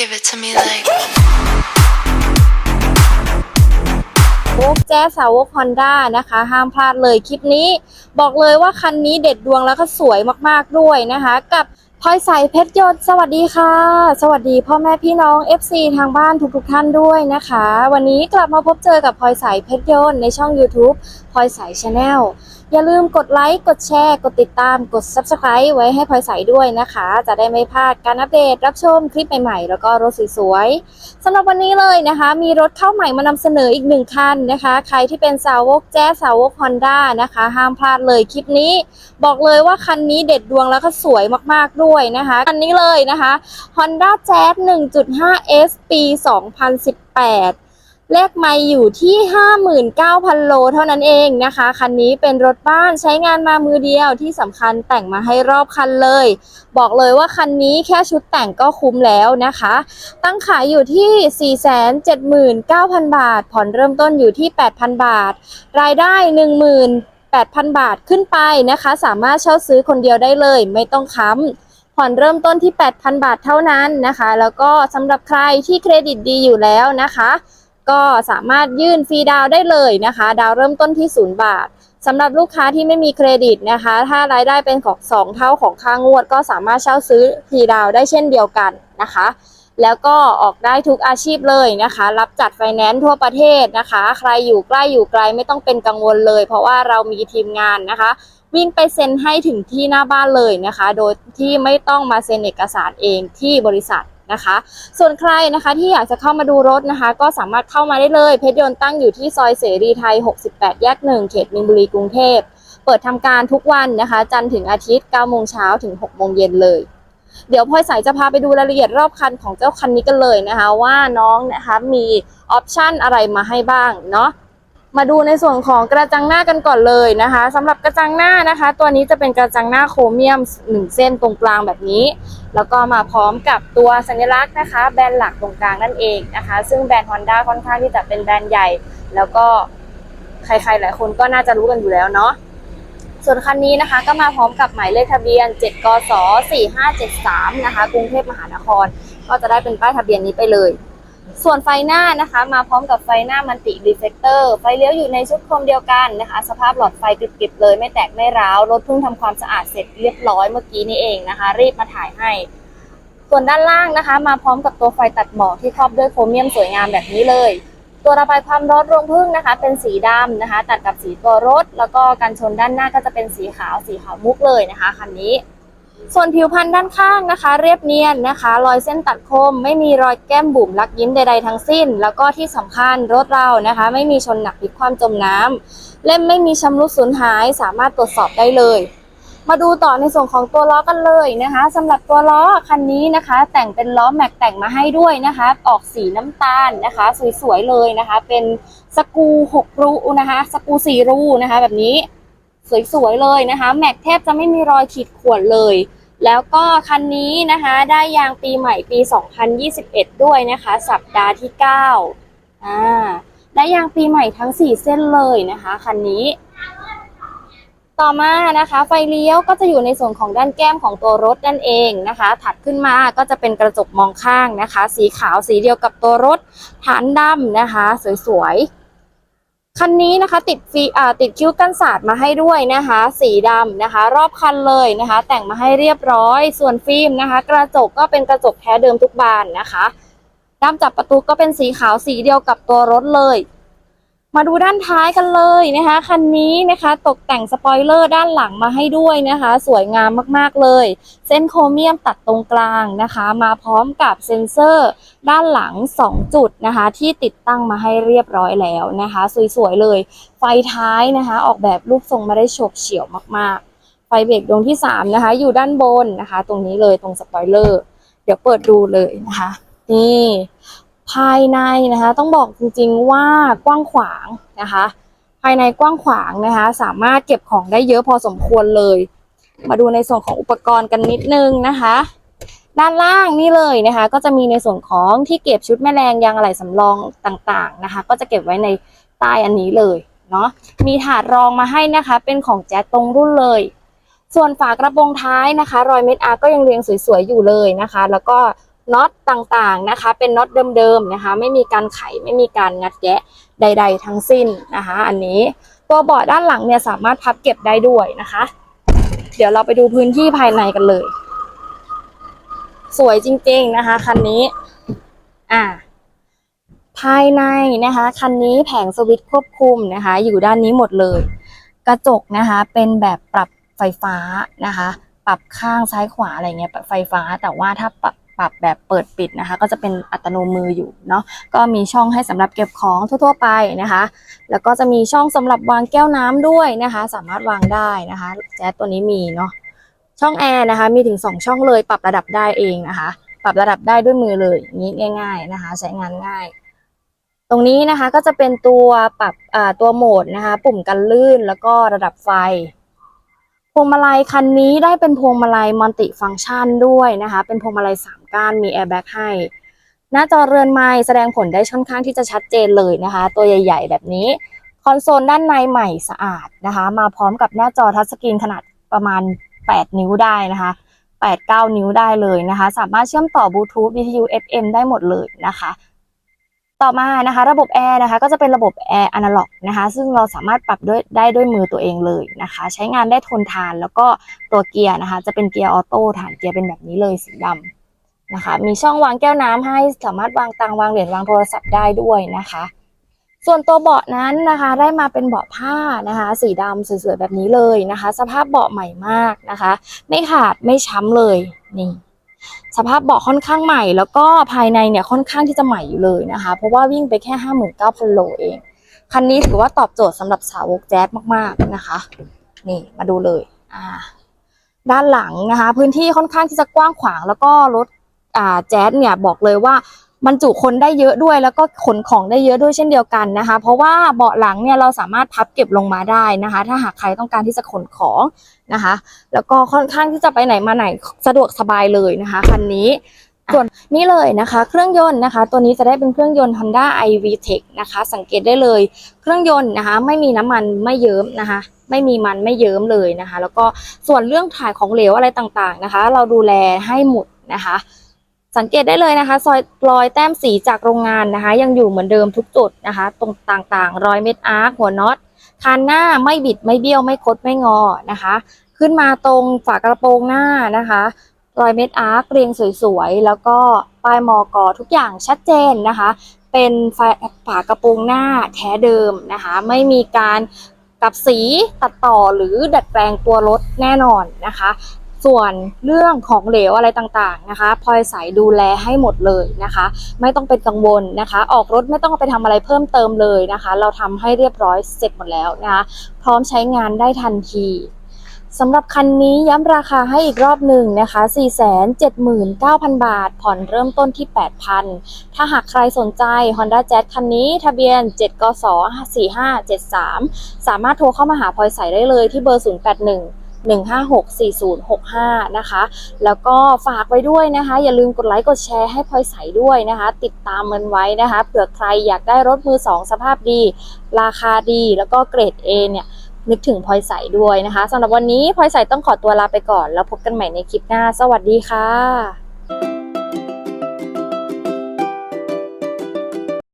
Give it to me like. วกแจ๊สสาวกฮอนด้านะคะ ห้ามพลาดเลยคลิปนี้ บอกเลยว่าคันนี้เด็ดดวงแล้วก็สวยมากๆด้วยนะคะ กับพลอยใสเพชรยนต์สวัสดีค่ะ สวัสดีพ่อแม่พี่น้อง FC ทางบ้านทุกๆท่านด้วยนะคะ วันนี้กลับมาพบเจอกับพลอยใสเพชรยนต์ในช่อง YouTube พลอยใสชาแนลอย่าลืมกดไลค์กดแชร์ กดติดตามกด Subscribe ไว้ให้พลอยใสด้วยนะคะ จะได้ไม่พลาดการอัปเดตรับชมคลิปใหม่ๆ แล้วก็รถสวยๆสำหรับวันนี้เลยนะคะ มีรถเข้าใหม่มานำเสนออีกหนึ่งคันนะคะ ใครที่เป็นสาวกแจ๊สสาวกฮอนด้านะคะ ห้ามพลาดเลยคลิปนี้ บอกเลยว่าคันนี้เด็ดดวงแล้วก็สวยมากๆด้วยนะคะคันนี้เลยนะคะ Honda Jazz 1.5S ปี 2018 เลขไม่อยู่ที่ 59,000 โลเท่านั้นเองนะคะ คันนี้เป็นรถบ้านใช้งานมามือเดียวที่สำคัญแต่งมาให้รอบคันเลย บอกเลยว่าคันนี้แค่ชุดแต่งก็คุ้มแล้วนะคะ ตั้งขายอยู่ที่ 479,000 บาท ผ่อนเริ่มต้นอยู่ที่ 8,000 บาท รายได้ 18,000 บาทขึ้นไปนะคะ สามารถเช่าซื้อคนเดียวได้เลย ไม่ต้องค้ำผ่อนเริ่มต้นที่ 8,000 บาทเท่านั้นนะคะ แล้วก็สำหรับใครที่เครดิตดีอยู่แล้วนะคะ ก็สามารถยื่นฟรีดาวได้เลยนะคะ ดาวเริ่มต้นที่ 0 บาทสำหรับลูกค้าที่ไม่มีเครดิตนะคะ ถ้ารายได้เป็นของสองเท่าของค่างวด ก็สามารถเช่าซื้อฟรีดาวได้เช่นเดียวกันนะคะ แล้วก็ออกได้ทุกอาชีพเลยนะคะ รับจัดไฟแนนซ์ทั่วประเทศนะคะ ใครอยู่ใกล้อยู่ไกลไม่ต้องเป็นกังวลเลย เพราะว่าเรามีทีมงานนะคะ วิ่งไปเซ็นให้ถึงที่หน้าบ้านเลยนะคะ โดยที่ไม่ต้องมาเซ็นเอกสารเองที่บริษัท นะคะ ส่วนใครนะคะที่อยากจะเข้ามาดูรถนะคะ ก็สามารถเข้ามาได้เลย เพชรยนต์ตั้งอยู่ที่ซอยเสรีไทย 68 แยก 1 เขตมินบุรีกรุงเทพ เปิดทำการทุกวันนะคะ จันทร์ถึงอาทิตย์ 9 โมงเช้าถึง 6 โมงเย็นเลยเดี๋ยวพลอยสายจะพาไปดูรายละเอียดรอบคันของเจ้าคันนี้กันเลยนะคะ ว่าน้องนะคะมีออปชันอะไรมาให้บ้างเนาะ มาดูในส่วนของกระจังหน้ากันก่อนเลยนะคะสำหรับกระจังหน้านะคะ ตัวนี้จะเป็นกระจังหน้าโครเมียมหนึ่งเส้นตรงกลางแบบนี้ แล้วก็มาพร้อมกับตัวสัญลักษณ์นะคะ แบรนด์หลักตรงกลางนั่นเองนะคะ ซึ่งแบรนด์ Honda ค่อนข้างที่จะเป็นแบรนด์ใหญ่ แล้วก็ใครๆหลายคนก็น่าจะรู้กันอยู่แล้วเนาะส่วนคันนี้นะคะก็มาพร้อมกับหมายเลขทะเบียน 7 กส 4573 นะคะ กรุงเทพมหานคร ก็จะได้เป็นป้ายทะเบียนนี้ไปเลย ส่วนไฟหน้านะคะมาพร้อมกับไฟหน้ามันติรีเฟกเตอร์ไฟเลี้ยวอยู่ในชุดโคมเดียวกันนะคะ สภาพหลอดไฟกริบๆเลยไม่แตกไม่ร้าวรถเพิ่งทำความสะอาดเสร็จเรียบร้อยเมื่อกี้นี่เองนะคะ รีบมาถ่ายให้ ส่วนด้านล่างนะคะ มาพร้อมกับตัวไฟตัดหมอกที่ครอบด้วยโครเมียมสวยงามแบบนี้เลย ตัวระบายความร้อนรวงพึ่งนะคะ เป็นสีดำนะคะ ตัดกับสีตัวรถ แล้วก็กันชนด้านหน้าก็จะเป็นสีขาวสีขาวมุกเลยนะคะคันนี้ ส่วนผิวพันธุ์ด้านข้างนะคะ เรียบเนียนนะคะ รอยเส้นตัดคม ไม่มีรอยแก้มบุ๋มลักยิ้มใด ๆ ทั้งสิ้น แล้วก็ที่สำคัญรถเรานะคะ ไม่มีชนหนักพลิกความจมน้ำเล่มไม่มีชำรุดสูญหาย สามารถตรวจสอบได้เลย มาดูต่อในส่วนของตัวล้อกันเลยนะคะสำหรับตัวล้อคันนี้นะคะ แต่งเป็นล้อแม็กแต่งมาให้ด้วยนะคะ ออกสีน้ำตาลนะคะ สวยๆเลยนะคะ เป็นสกรู6รูนะคะ สกรู4รูนะคะ แบบนี้ สวยๆเลยนะคะ แม็กแทบจะไม่มีรอยขีดข่วนเลย แล้วก็คันนี้นะคะได้ยางปีใหม่ปี 2021 ด้วยนะคะ สัปดาห์ที่9อ่าได้ยางปีใหม่ทั้ง 4 เส้นเลยนะคะคันนี้ ต่อมานะคะ ไฟเลี้ยวก็จะอยู่ในส่วนของด้านแก้มของตัวรถนั่นเองนะคะ ถัดขึ้นมาก็จะเป็นกระจกมองข้างนะคะ สีขาวสีเดียวกับตัวรถฐานดำนะคะ สวยๆ คันนี้นะคะติดฟีอ่าติดคิ้วกันศาสตร์มาให้ด้วยนะคะ สีดำนะคะ รอบคันเลยนะคะ แต่งมาให้เรียบร้อย ส่วนฟิล์มนะคะ กระจกก็เป็นกระจกแท้เดิมทุกบานนะคะด้ามจับประตูก็เป็นสีขาวสีเดียวกับตัวรถเลย มาดูด้านท้ายกันเลยนะคะ คันนี้นะคะตกแต่งสปอยเลอร์ด้านหลังมาให้ด้วยนะคะ สวยงามมากๆเลย เส้นโครเมียมตัดตรงกลางนะคะ มาพร้อมกับเซ็นเซอร์ด้านหลัง 2 จุดนะคะ ที่ติดตั้งมาให้เรียบร้อยแล้วนะคะ สวยๆเลย ไฟท้ายนะคะ ออกแบบรูปทรงมาได้โฉบเฉี่ยวมากๆ ไฟเบรกดวงที่ 3 นะคะ อยู่ด้านบนนะคะ ตรงนี้เลยตรงสปอยเลอร์เดี๋ยวเปิดดูเลยนะคะ นี่ ภายในนะคะ ต้องบอกจริงๆว่ากว้างขวางนะคะ ภายในกว้างขวางนะคะ สามารถเก็บของได้เยอะพอสมควรเลย มาดูในส่วนของอุปกรณ์กันนิดนึงนะคะ ด้านล่างนี่เลยนะคะ ก็จะมีในส่วนของที่เก็บชุดแม่แรงยางอะไหล่สำรองต่างๆนะคะ ก็จะเก็บไว้ในใต้อันนี้เลยเนาะมีถาดรองมาให้นะคะ เป็นของแจ๊สตรงรุ่นเลย ส่วนฝากระโปรงท้ายนะคะ รอยเม็ดอาร์ก็ยังเรียงสวยๆอยู่เลยนะคะ แล้วก็ น็อตต่างๆนะคะ เป็นน็อตเดิมๆนะคะ ไม่มีการไขไม่มีการงัดแยะใด ๆ ทั้งสิ้นนะคะ อันนี้ตัวเบาะด้านหลังเนี่ยสามารถพับเก็บได้ด้วยนะคะ เดี๋ยวเราไปดูพื้นที่ภายในกันเลย สวยจริงๆนะคะคันนี้อ่าภายในนะคะคันนี้แผงสวิตช์ควบคุมนะคะ อยู่ด้านนี้หมดเลย กระจกนะคะเป็นแบบปรับไฟฟ้านะคะ ปรับข้างซ้ายขวาอะไรเงี้ยปรับไฟฟ้าแต่ว่าถ้าปรับ ปรับแบบเปิดปิดนะคะ ก็จะเป็นอัตโนมืออยู่เนาะก็มีช่องให้สำหรับเก็บของทั่ว ๆ ไปนะคะ แล้วก็จะมีช่องสำหรับวางแก้วน้ำด้วยนะคะ สามารถวางได้นะคะแจ๊สตัวนี้มีเนาะช่องแอร์นะคะ มีถึง 2 ช่องเลยปรับระดับได้เองนะคะ ปรับระดับได้ด้วยมือเลยงนี้ง่าย ๆนะคะ ใช้งานง่ายตรงนี้นะคะก็จะเป็นตัวปรับตัวโหมดนะคะ ปุ่มกันลื่นแล้วก็ระดับไฟ พวงมาลัยคันนี้ได้เป็นพวงมาลัยมัลติฟังก์ชันด้วยนะคะ เป็นพวงมาลัยสามก้านมีแอร์แบ็กให้ หน้าจอเรือนไม้แสดงผลได้ค่อนข้างที่จะชัดเจนเลยนะคะ ตัวใหญ่ ๆ แบบนี้ คอนโซลด้านในใหม่สะอาดนะคะ มาพร้อมกับหน้าจอทัชสกรีนขนาดประมาณ 8 นิ้วได้นะคะ8-9 นิ้วได้เลยนะคะ สามารถเชื่อมต่อบลูทูธวิทยุ FM ได้หมดเลยนะคะ ต่อมานะคะระบบแอร์นะคะก็จะเป็นระบบแอร์อนาล็อกนะคะซึ่งเราสามารถปรับด้วยได้ด้วยมือตัวเองเลยนะคะ ใช้งานได้ทนทานแล้วก็ตัวเกียร์นะคะ จะเป็นเกียร์ออโต้ฐานเกียร์เป็นแบบนี้เลยสีดำนะคะ มีช่องวางแก้วน้ำให้สามารถวางตังวางเหรียญวางโทรศัพท์ได้ด้วยนะคะ ส่วนตัวเบาะนั้นนะคะ ได้มาเป็นเบาะผ้านะคะ สีดำสวยๆแบบนี้เลยนะคะ สภาพเบาะใหม่มากนะคะ ไม่ขาดไม่ช้ำเลยนี่ สภาพเบาะค่อนข้างใหม่ แล้วก็ภายในเนี่ยค่อนข้างที่จะใหม่อยู่เลยนะคะ เพราะว่าวิ่งไปแค่ 59,000โลเอง คันนี้ถือว่าตอบโจทย์สำหรับสาวกแจ๊สมากๆนะคะ นี่มาดูเลยอ่าด้านหลังนะคะ พื้นที่ค่อนข้างที่จะกว้างขวาง แล้วก็รถอ่าแจ๊สเนี่ยบอกเลยว่า บรรจุคนได้เยอะด้วย แล้วก็ขนของได้เยอะด้วยเช่นเดียวกันนะคะ เพราะว่าเบาะหลังเนี่ยเราสามารถพับเก็บลงมาได้นะคะ ถ้าหากใครต้องการที่จะขนของนะคะ แล้วก็ค่อนข้างที่จะไปไหนมาไหนสะดวกสบายเลยนะคะคันนี้ส่วนนี่เลยนะคะเครื่องยนต์นะคะ ตัวนี้จะได้เป็นเครื่องยนต์ Honda iVTEC นะคะ สังเกตได้เลย เครื่องยนต์นะคะ ไม่มีน้ำมันไม่เยิ้มนะคะ ไม่มีมันไม่เยิ้มเลยนะคะ แล้วก็ส่วนเรื่องถ่ายของเหลวอะไรต่างๆนะคะ เราดูแลให้หมดนะคะ สังเกตได้เลยนะคะ ซอยรอยแต้มสีจากโรงงานนะคะ ยังอยู่เหมือนเดิมทุกจุดนะคะ ตรงต่างๆ รอยเม็ดอาร์คหัวน็อตคานหน้าไม่บิดไม่เบี้ยวไม่คดไม่งอนะคะ ขึ้นมาตรงฝากระโปรงหน้านะคะ รอยเม็ดอาร์คเรียงสวยๆ แล้วก็ป้ายมอกอทุกอย่างชัดเจนนะคะ เป็นฝากระโปรงหน้าแท้เดิมนะคะ ไม่มีการกลับสีตัดต่อหรือดัดแปลงตัวรถแน่นอนนะคะ ส่วนเรื่องของเหลวอะไรต่างๆนะคะพลอยใสดูแลให้หมดเลยนะคะ ไม่ต้องเป็นกังวลนะคะ ออกรถไม่ต้องไปทำอะไรเพิ่มเติมเลยนะคะ เราทำให้เรียบร้อยเสร็จหมดแล้วนะคะพร้อมใช้งานได้ทันทีสำหรับคันนี้ย้ำราคาให้อีกรอบหนึ่งนะคะ 479,000 บาท ผ่อนเริ่มต้นที่ 8,000 ถ้าหากใครสนใจ Honda Jazz คันนี้ทะเบียน 7กส4573 สามารถโทรเข้ามาหาพลอยใสได้เลยที่เบอร์ 081 1564065 นะคะ แล้วก็ฝากไว้ด้วยนะคะ อย่าลืมกดไลค์กดแชร์ให้พลอยใสด้วยนะคะ ติดตามมันไว้นะคะเผื่อใครอยากได้รถมือสองสภาพดี ราคาดีแล้วก็เกรด A เนี่ยนึกถึงพลอยใสด้วยนะคะสำหรับวันนี้พลอยใสต้องขอตัวลาไปก่อน แล้วพบกันใหม่ในคลิปหน้า สวัสดีค่ะ